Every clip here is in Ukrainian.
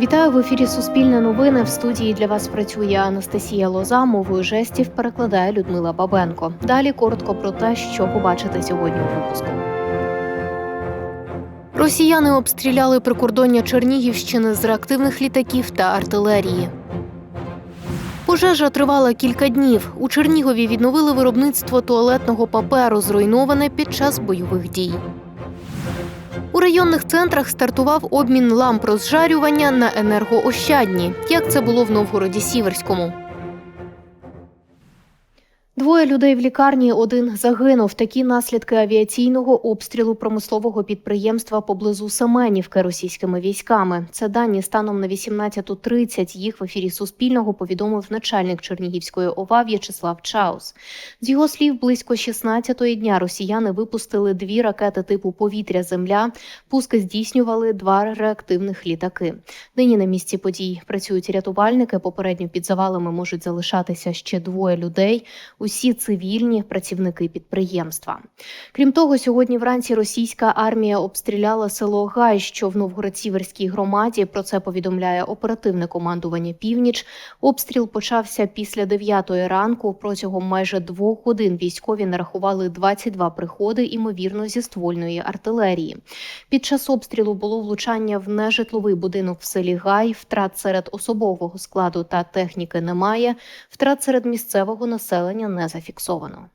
Вітаю в ефірі Суспільне новини. В студії для вас працює Анастасія Лоза. Мовою жестів перекладає Людмила Бабенко. Далі коротко про те, що побачите сьогодні у випуску. Росіяни обстріляли прикордоння Чернігівщини з реактивних літаків та артилерії. Пожежа тривала кілька днів. У Чернігові відновили виробництво туалетного паперу, зруйноване під час бойових дій. Районних центрах стартував обмін ламп розжарювання на енергоощадні, як це було в Новгороді Сіверському. Двоє людей в лікарні, один загинув. Такі наслідки авіаційного обстрілу промислового підприємства поблизу Семенівки російськими військами. Це дані станом на 18.30. Їх в ефірі Суспільного повідомив начальник Чернігівської ОВА В'ячеслав Чаус. З його слів, близько 16-ї дня росіяни випустили дві ракети типу повітря-земля. Пуски здійснювали два реактивних літаки. Нині на місці подій працюють рятувальники. Попередньо під завалами можуть залишатися ще двоє людей. Усі цивільні працівники підприємства. Крім того, сьогодні вранці російська армія обстріляла село Гай, що в Новгород-Сіверській громаді. Про це повідомляє оперативне командування Північ. Обстріл почався після 9 ранку. Протягом майже двох годин військові нарахували 22 приходи, імовірно, зі ствольної артилерії. Під час обстрілу було влучання в нежитловий будинок в селі Гай. Втрат серед особового складу та техніки немає. Втрат серед місцевого населення не зафіксовано.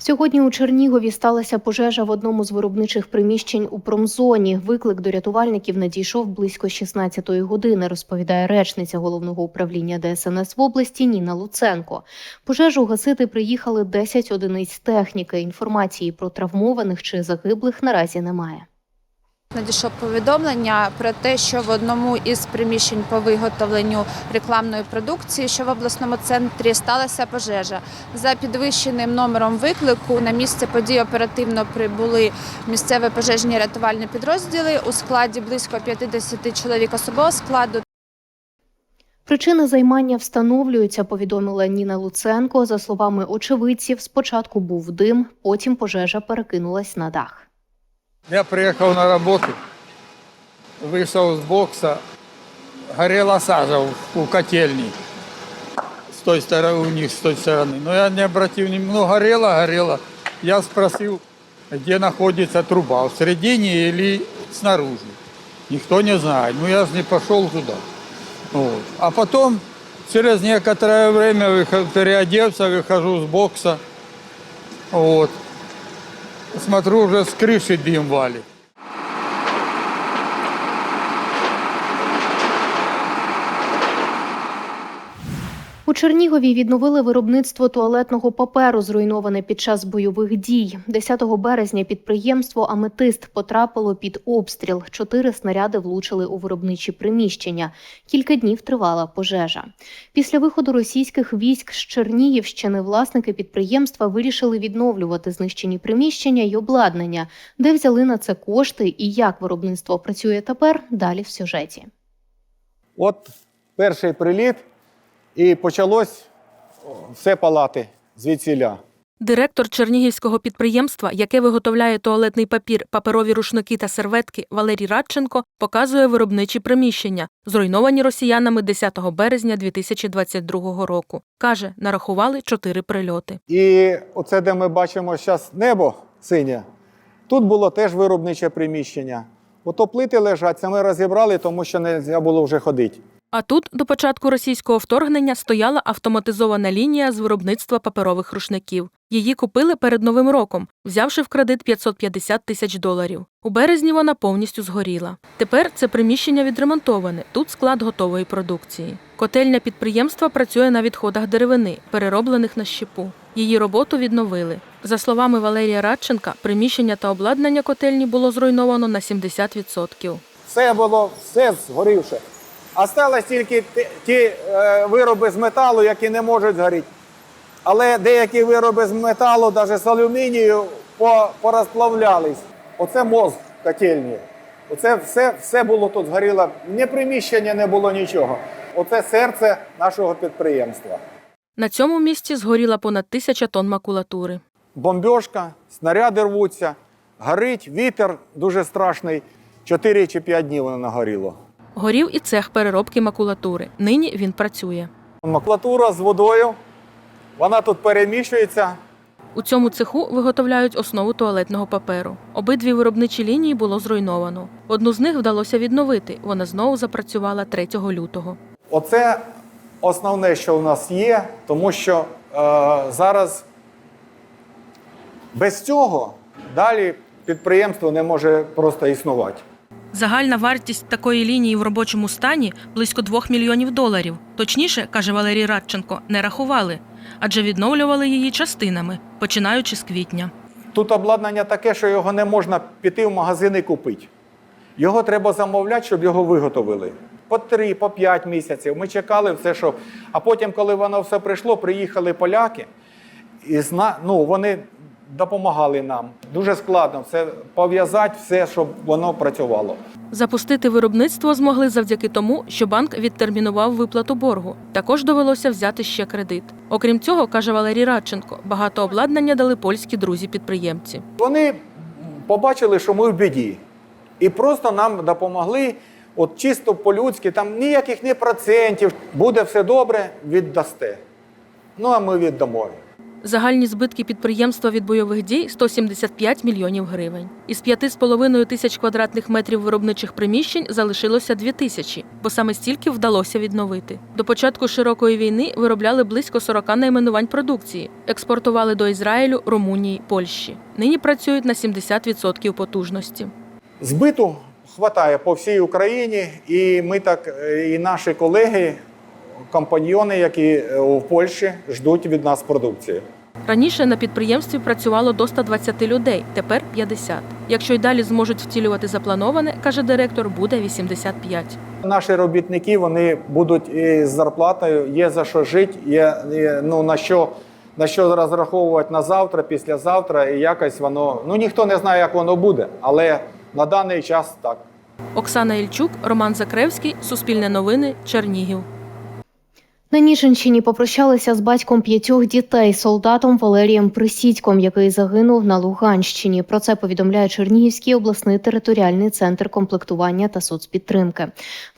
Сьогодні у Чернігові сталася пожежа в одному з виробничих приміщень у промзоні. Виклик до рятувальників надійшов близько 16-ї години, розповідає речниця головного управління ДСНС в області Ніна Луценко. Пожежу гасити приїхали 10 одиниць техніки. Інформації про травмованих чи загиблих наразі немає. Надійшло повідомлення про те, що в одному із приміщень по виготовленню рекламної продукції, що в обласному центрі сталася пожежа. За підвищеним номером виклику на місце події оперативно прибули місцеві пожежні рятувальні підрозділи у складі близько 50 чоловік особового складу. Причини займання встановлюються, повідомила Ніна Луценко. За словами очевидців, спочатку був дим, потім пожежа перекинулась на дах. Я приехал на работу, вышел с бокса, горела сажа у, котельни. С той стороны, у них с той стороны. Но я не обратил внимания, ну горела, горела. Я спросил, где находится труба, в середине или снаружи. Никто не знает. Ну я же не пошел туда. Вот. А потом, через некоторое время, переоделся, выхожу с бокса. Вот. Смотрю, уже с крыши дым валит. У Чернігові відновили виробництво туалетного паперу, зруйноване під час бойових дій. 10 березня підприємство Аметист потрапило під обстріл. Чотири снаряди влучили у виробничі приміщення. Кілька днів тривала пожежа. Після виходу російських військ з Чернігівщини власники підприємства вирішили відновлювати знищені приміщення й обладнання, де взяли на це кошти і як виробництво працює тепер. Далі в сюжеті. От перший приліт, і почалось все палати звідсіля. Директор чернігівського підприємства, яке виготовляє туалетний папір, паперові рушники та серветки Валерій Радченко, показує виробничі приміщення, зруйновані росіянами 10 березня 2022 року. Каже, нарахували чотири прильоти. І оце, де ми бачимо зараз небо синє, тут було теж виробниче приміщення. Ото плити лежать, це ми розібрали, тому що не було вже ходити. А тут до початку російського вторгнення стояла автоматизована лінія з виробництва паперових рушників. Її купили перед новим роком, взявши в кредит 550 тисяч доларів. У березні вона повністю згоріла. Тепер це приміщення відремонтоване. Тут склад готової продукції. Котельня підприємства працює на відходах деревини, перероблених на щепу. Її роботу відновили. За словами Валерія Радченка, приміщення та обладнання котельні було зруйновано на 70%. Все було все згорівше. Осталось тільки ті, ті е, вироби з металу, які не можуть згоріти. Але деякі вироби з металу, навіть з алюмінію, порозплавлялись. Оце мозг котельні. Оце все, все було тут згоріло. Ні приміщення не було нічого. Оце серце нашого підприємства. На цьому місці згоріла понад тисяча тонн макулатури. Бомбьошка, снаряди рвуться, горить, вітер дуже страшний. Чотири чи п'ять днів воно нагоріло. Горів і цех переробки макулатури. Нині він працює. Макулатура з водою, вона тут переміщується. У цьому цеху виготовляють основу туалетного паперу. Обидві виробничі лінії було зруйновано. Одну з них вдалося відновити. Вона знову запрацювала 3 лютого. Оце основне, що у нас є, тому що е, зараз без цього далі підприємство не може просто існувати. Загальна вартість такої лінії в робочому стані близько 2 мільйонів доларів. Точніше, каже Валерій Радченко, не рахували, адже відновлювали її частинами, починаючи з квітня. Тут обладнання таке, що його не можна піти в магазин і купити. Його треба замовляти, щоб його виготовили. По три, по п'ять місяців. Ми чекали все, що. А потім, коли воно все прийшло, приїхали поляки, і зна... ну, вони допомагали нам. Дуже складно все пов'язати, все, щоб воно працювало. Запустити виробництво змогли завдяки тому, що банк відтермінував виплату боргу. Також довелося взяти ще кредит. Окрім цього, каже Валерій Радченко, багато обладнання дали польські друзі-підприємці. Вони побачили, що ми в біді. І просто нам допомогли, от чисто по-людськи, там ніяких ні процентів. Буде все добре, віддасте. Ну, а ми віддамо. Загальні збитки підприємства від бойових дій 175 мільйонів гривень. Із 5,5 тисяч квадратних метрів виробничих приміщень залишилося 2 тисячі, бо саме стільки вдалося відновити. До початку широкої війни виробляли близько 40 найменувань продукції, експортували до Ізраїлю, Румунії, Польщі. Нині працюють на 70% потужності. Збиту хватає по всій Україні, і ми так, е, і наші колеги, компаньйони, які е, в Польщі, ждуть від нас продукції. Раніше на підприємстві працювало до 120 людей, тепер 50. Якщо й далі зможуть втілювати заплановане, каже директор, буде 85. Наші робітники вони будуть із зарплатою, є за що жити, є, є ну, на що. На що розраховувати на завтра, післязавтра, і якось воно. Ну ніхто не знає, як воно буде, але на даний час так. Оксана Ільчук, Роман Закревський, Суспільне новини, Чернігів. На Ніжинщині попрощалися з батьком п'ятьох дітей, солдатом Валерієм Присідьком, який загинув на Луганщині. Про це повідомляє Чернігівський обласний територіальний центр комплектування та соцпідтримки.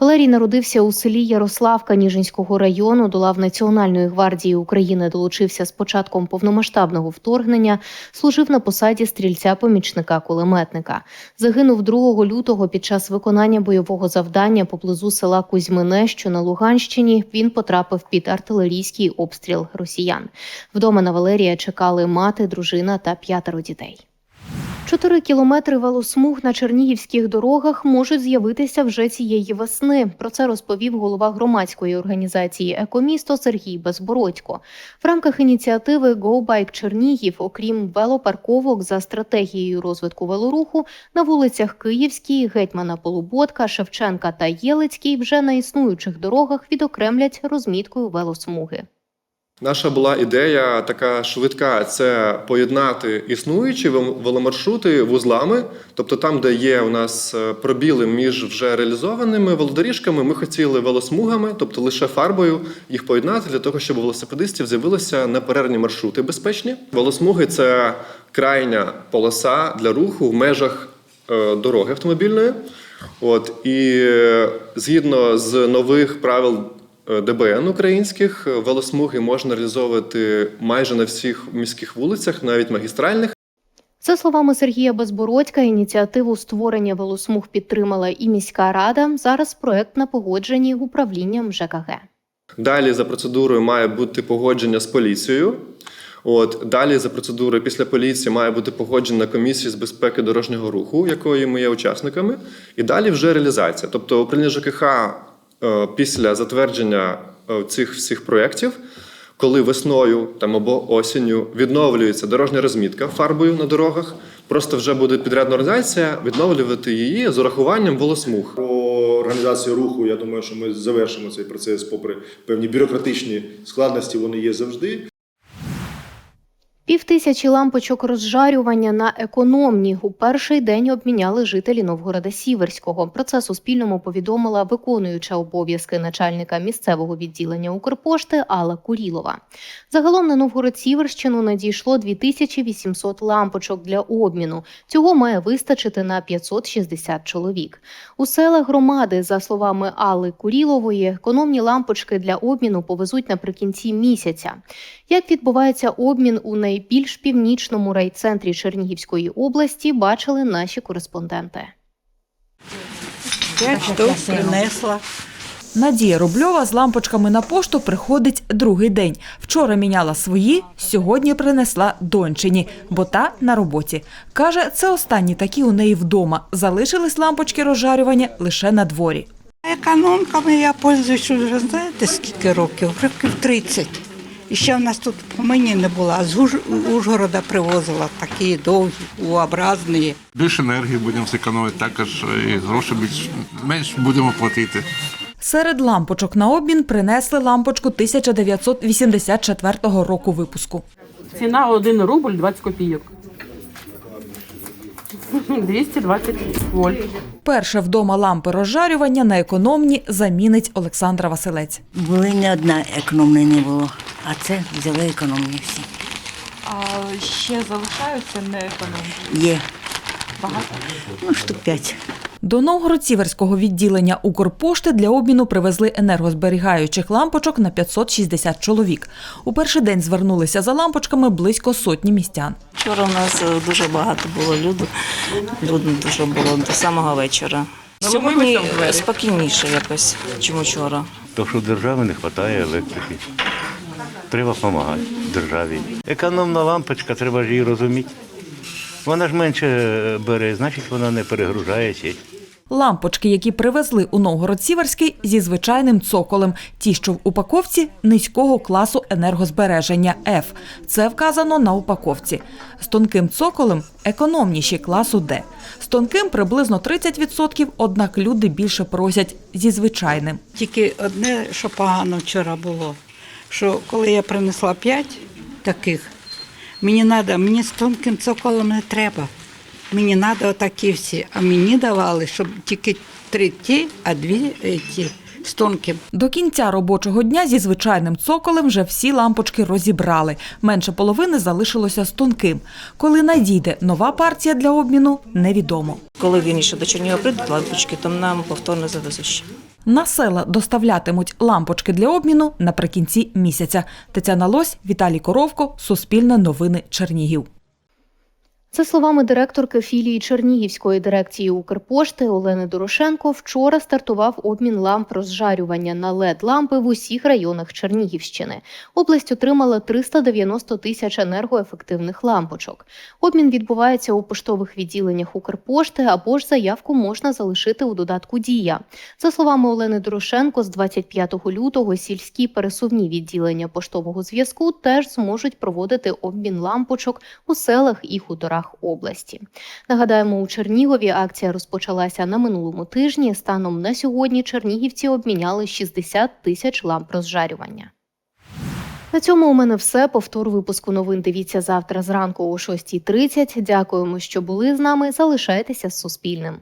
Валерій народився у селі Ярославка Ніжинського району. До лав Національної гвардії України долучився з початком повномасштабного вторгнення. Служив на посаді стрільця-помічника кулеметника. Загинув 2 лютого під час виконання бойового завдання поблизу села Кузьмине, що на Луганщині. Він потрапив під артилерійський обстріл росіян. Вдома на Валерія чекали мати, дружина та п'ятеро дітей. Чотири кілометри велосмуг на чернігівських дорогах можуть з'явитися вже цієї весни. Про це розповів голова громадської організації Екомісто Сергій Безбородько. В рамках ініціативи «Go Bike Чернігів, окрім велопарковок за стратегією розвитку велоруху, на вулицях Київській, Гетьмана Полуботка, Шевченка та Єлицькій вже на існуючих дорогах відокремлять розміткою велосмуги. Наша була ідея така швидка: це поєднати існуючі веломаршрути вузлами. Тобто, там, де є у нас е, пробіли між вже реалізованими велодоріжками, ми хотіли велосмугами, тобто лише фарбою їх поєднати для того, щоб велосипедистів з'явилися неперервні маршрути безпечні. Велосмуги це крайня полоса для руху в межах е, дороги автомобільної. От і е, згідно з нових правил ДБН українських, е, велосмуги можна реалізовувати майже на всіх міських вулицях, навіть магістральних. За словами Сергія Безбородька, ініціативу створення велосмуг підтримала і міська рада. Зараз проект на погодженні управлінням ЖКГ. Далі за процедурою має бути погодження з поліцією. От далі за процедурою після поліції має бути погоджена комісія з безпеки дорожнього руху, якої ми є учасниками, і далі вже реалізація. Тобто управління ЖКХ е, після затвердження е, цих всіх проєктів, коли весною там або осінню відновлюється дорожня розмітка фарбою на дорогах, просто вже буде підрядна організація відновлювати її з урахуванням волосмуг. Організацію руху, я думаю, що ми завершимо цей процес, попри певні бюрократичні складності, вони є завжди. Півтисячі лампочок розжарювання на економні у перший день обміняли жителі Новгорода Сіверського. Про це Суспільному повідомила виконуюча обов'язки начальника місцевого відділення Укрпошти Алла Курілова. Загалом на Новгород Сіверщину надійшло 2800 лампочок для обміну. Цього має вистачити на 560 чоловік. У селах громади, за словами Алли Курілової, економні лампочки для обміну повезуть наприкінці місяця. Як відбувається обмін у найбільш північному райцентрі Чернігівської області, бачили наші кореспонденти. Штук принесла. Надія Рубльова з лампочками на пошту приходить другий день. Вчора міняла свої, сьогодні принесла дончині, бо та на роботі. Каже, це останні такі у неї вдома. Залишились лампочки розжарювання лише на дворі. Економками я пользуюсь вже знаєте скільки років? Років 30. І ще в нас тут по мені не було, з Уж- Ужгорода привозила такі довгі, У-образні. Більше енергії будемо зекономити, також і гроші більш менш будемо платити. Серед лампочок на обмін принесли лампочку 1984 року випуску. Ціна 1 рубль 20 копійок. 220 вольт. Перше вдома лампи розжарювання на економні замінить Олександра Василець. Були не одна економна не було, а це взяли економні всі. А ще залишаються не економні. Є. Багато? Ну, штук п'ять. До Новгород-Сіверського відділення Укрпошти для обміну привезли енергозберігаючих лампочок на 560 чоловік. У перший день звернулися за лампочками близько сотні містян. Вчора у нас е, дуже багато було люду. Людно дуже було до самого вечора. Сьогодні е, спокійніше якось, ніж вчора. То, що держави не вистачає електрики. Треба допомагати державі. Економна лампочка, треба ж її розуміти. Вона ж менше е, бере, значить вона не перегружає сеть. Лампочки, які привезли у Новгород-Сіверський зі звичайним цоколем. Ті, що в упаковці низького класу енергозбереження F. Це вказано на упаковці. З тонким цоколем економніші класу D. З тонким приблизно 30%, однак люди більше просять зі звичайним. Тільки одне, що погано вчора було, що коли я принесла п'ять таких, мені треба, мені з тонким цоколом не треба. Мені треба отакі всі. А мені давали, щоб тільки три ті, а дві е, ті з тонким. До кінця робочого дня зі звичайним цоколем вже всі лампочки розібрали. Менше половини залишилося з тонким. Коли надійде нова партія для обміну, невідомо. Коли він ще до Чернігова прийдуть лампочки, то нам повторно завезуть. На села доставлятимуть лампочки для обміну наприкінці місяця. Тетяна Лось, Віталій Коровко, Суспільне новини Чернігів. За словами директорки філії Чернігівської дирекції Укрпошти Олени Дорошенко, вчора стартував обмін ламп розжарювання на led лампи в усіх районах Чернігівщини. Область отримала 390 тисяч енергоефективних лампочок. Обмін відбувається у поштових відділеннях Укрпошти або ж заявку можна залишити у додатку Дія. За словами Олени Дорошенко, з 25 лютого сільські пересувні відділення поштового зв'язку теж зможуть проводити обмін лампочок у селах і хуторах області. Нагадаємо, у Чернігові акція розпочалася на минулому тижні. Станом на сьогодні чернігівці обміняли 60 тисяч ламп розжарювання. На цьому у мене все. Повтор випуску новин дивіться завтра зранку о 6.30. Дякуємо, що були з нами. Залишайтеся з Суспільним.